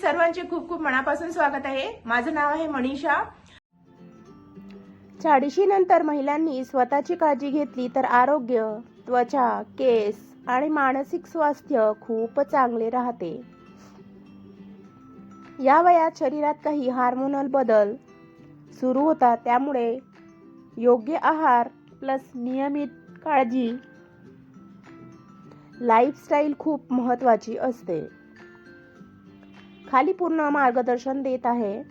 सर्वांचे खूप खूप मनापासून स्वागत आहे. माझं नाव आहे मनीषा. चाळीशी नंतर महिलांनी स्वतःची काळजी घेतली तर आरोग्य त्वचा केस आणि मानसिक स्वास्थ्य खूप चांगले राहते. या वयात शरीरात काही हार्मोनल बदल सुरू होतात त्यामुळे योग्य आहार प्लस नियमित काळजी लाईफस्टाईल खूप महत्वाची असते. खाली पूर्ण मार्गदर्शन देत आहे.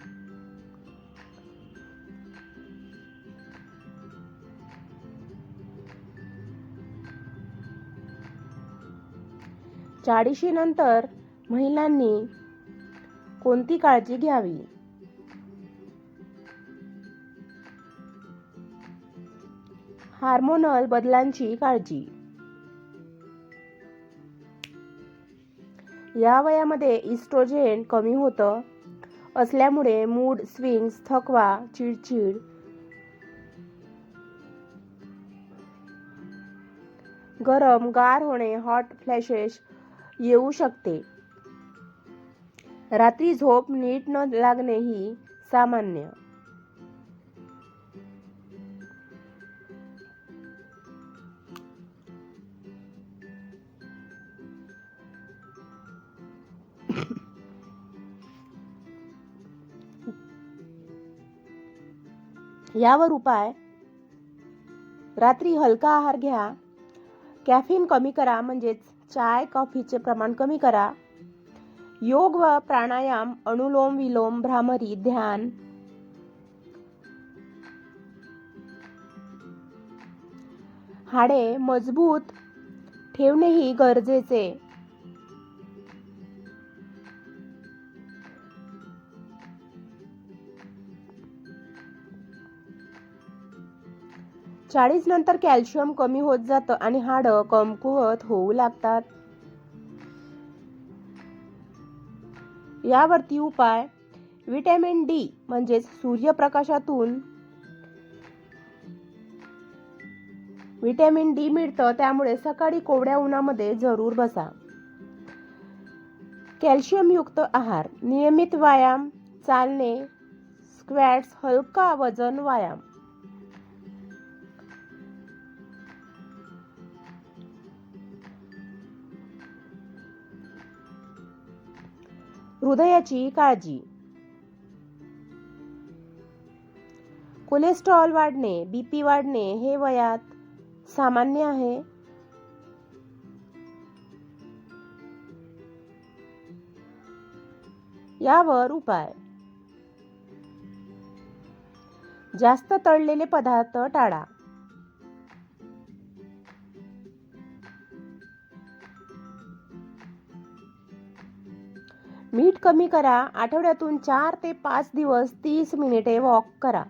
चाळीशी नंतर महिलांनी कोणती काळजी घ्यावी? हार्मोनल बदलांची काळजी. या वयामध्ये इस्ट्रोजेन कमी होतं असल्यामुळे मूड स्विंग्स थकवा चिडचिड. गरम गार होणे हॉट फ्लॅशेस येऊ शकते. रात्री झोप नीट न लागणे ही सामान्य. यावर उपाय. रात्री हलका आहार घ्या. कॅफिन कमी करा म्हणजेच चाय कॉफीचे प्रमाण कमी करा. योग व प्राणायाम अनुलोम विलोम भ्रामरी ध्यान. हाडे मजबूत ठेवणेही गरजेचे. चाळीस नंतर कॅल्शियम कमी होत जातं आणि हाडं कमकुवत होऊ लागतात. यावरती उपाय व्हिटॅमिन डी म्हणजेच सूर्यप्रकाशातून व्हिटॅमिन डी मिळतं त्यामुळे सकाळी कोवड्या उन्हामध्ये जरूर बसा. कॅल्शियमयुक्त आहार नियमित व्यायाम चालणे स्क्वॅट्स हलका वजन व्यायाम. हृदयाची काळजी. कोलेस्ट्रॉल वाढणे बीपी वाढणे हे वयात सामान्य आहे. यावर उपाय. जास्त तळलेले पदार्थ टाळा. मीठ कमी करा. आठवड्यातून चार ते पाच दिवस तीस मिनिटे वॉक करा.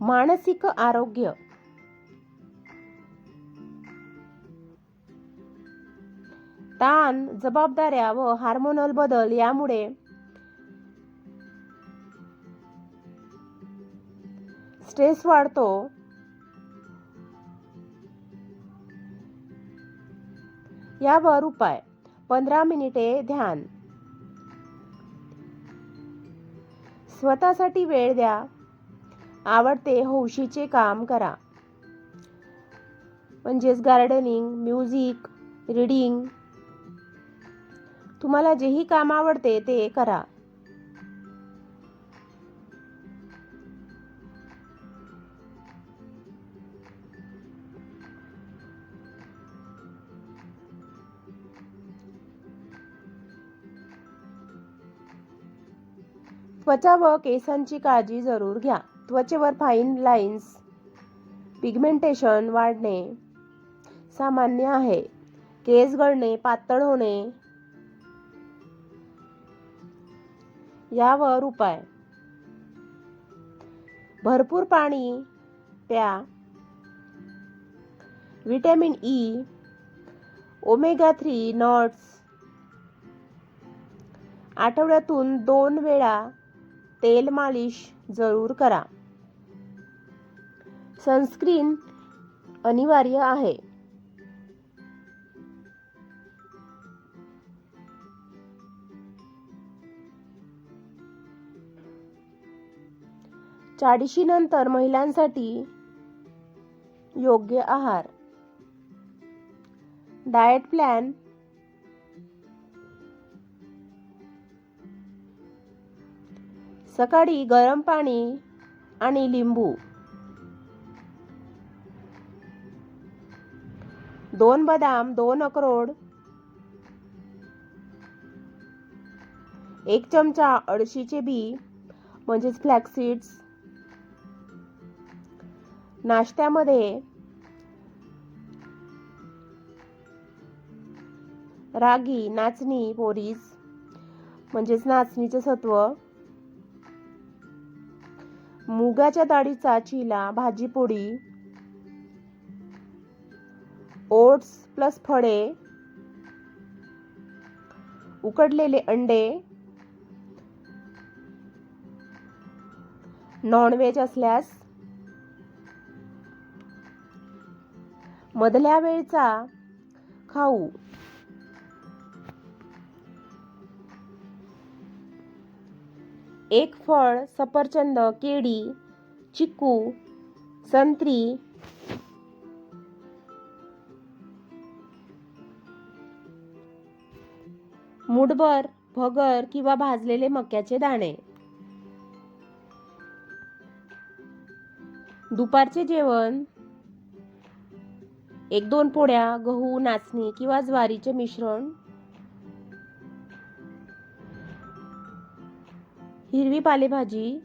मानसिक आरोग्य. ताण जबाबदाऱ्या व हार्मोनल बदल यामुळे स्ट्रेस वाढतो. यावर उपाय. पंधरा मिनिटे ध्यान. स्वतःसाठी वेळ द्या. आवडते हौशीचे काम करा. म्हणजेच गार्डनिंग म्युझिक रीडिंग तुम्हाला जेही काम आवडते ते करा. त्वचा व केसांची काळजी जरूर घ्या. त्वचेवर फाईन लाईन्स पिगमेंटेशन वाढणे सामान्य आहे. केस गळणे पातळ होणे यावर उपाय. भरपूर पाणी प्या. Vitamin E omega three nuts आठवड्यातून दोन वेळा तेल मालिश जरूर करा. सनस्क्रीन अनिवार्य आहे. चाळीशी नंतर महिलांसाठी योग्य आहार. डाएट प्लॅन सकाळी गरम पाणी आणि लिंबू. दोन बदाम दोन अक्रोड एक चमचा अळशीचे बी म्हणजेच फ्लॅक्सीड्स नाश्त्यामध्ये रागी नाचणी पोरीस म्हणजेच नाचणीचे सत्व. मुगाच्या डाळीचा चिला भाजी पोळी ओट्स प्लस फळे उकडलेले अंडे नॉनव्हेज असल्यास मधल्या वेळचा खाऊ. एक फळ सफरचंद केळी चिकू संत्री मुठभर भगर किंवा भाजलेले मक्याचे दाणे. दुपारचे जेवण. एक दोन पोळ्या गहू नाचणी किंवा ज्वारीचे मिश्रण. हिरवी पालेभाजी.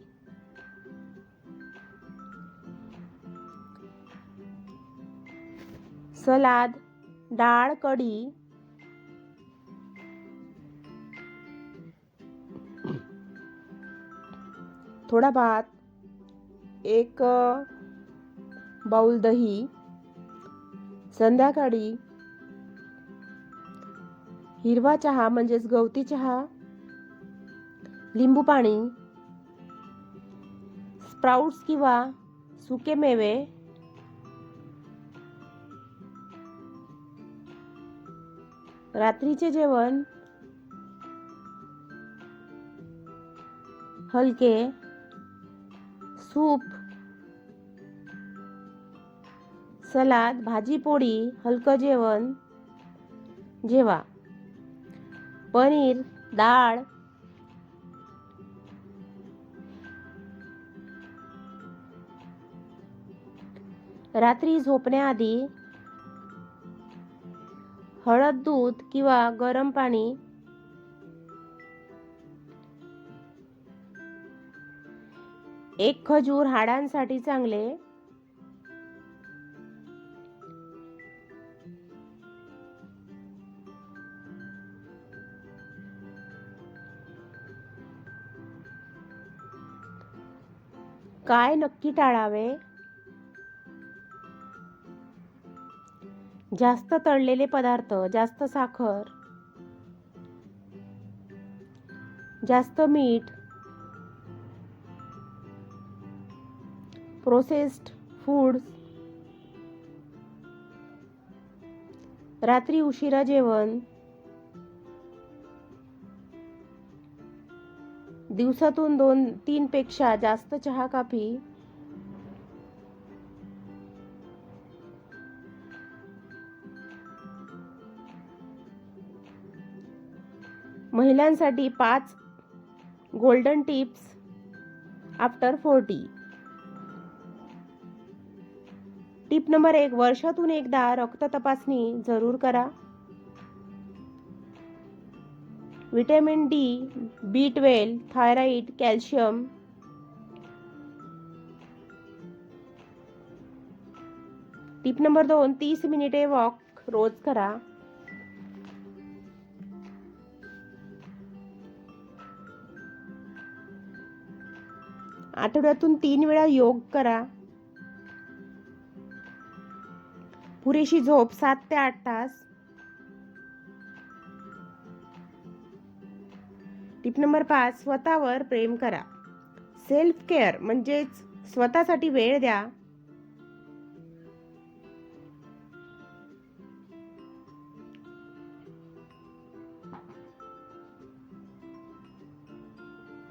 सलाद डाळ कढी. थोडा भात एक बाउल दही संध्याकाळी हिरवा चहा म्हणजेच गवती चहा. लिंबू पाणी स्प्राउट्स किंवा सुके मेवे रात्रीचे जेवण हलके सूप सलाद भाजी पोळी हलकं जेवण जेवा. पनीर डाळ रात्री झोपण्याआधी हळद दूध किंवा गरम पाणी एक खजूर हाडांसाठी चांगले. काय नक्की टाळावे? जास्त तळलेले पदार्थ जास्त साखर जास्त मीठ प्रोसेस्ड फूड्स रात्री उशिरा जेवण दिवसातून दोन तीन पेक्षा जास्त चहा काफी महिलांसाठी पाच golden tips after forty tip number एक वर्षातून एकदा रक्त तपासणी जरूर करा. Vitamin D B twelve thyroid calcium tip number दोन तीस मिनिटे वॉक रोज करा. आठवड्यातून तीन वेळा योग करा. पुरेशी झोप सात ते आठ तास. टिप नंबर पाच स्वतःवर प्रेम करा. सेल्फ केअर म्हणजेच स्वतःसाठी वेळ द्या.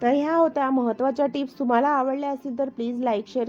तर ह्या होत्या महत्त्वाच्या टिप्स. तुम्हाला आवडल्या असतील तर प्लीज लाईक शेअर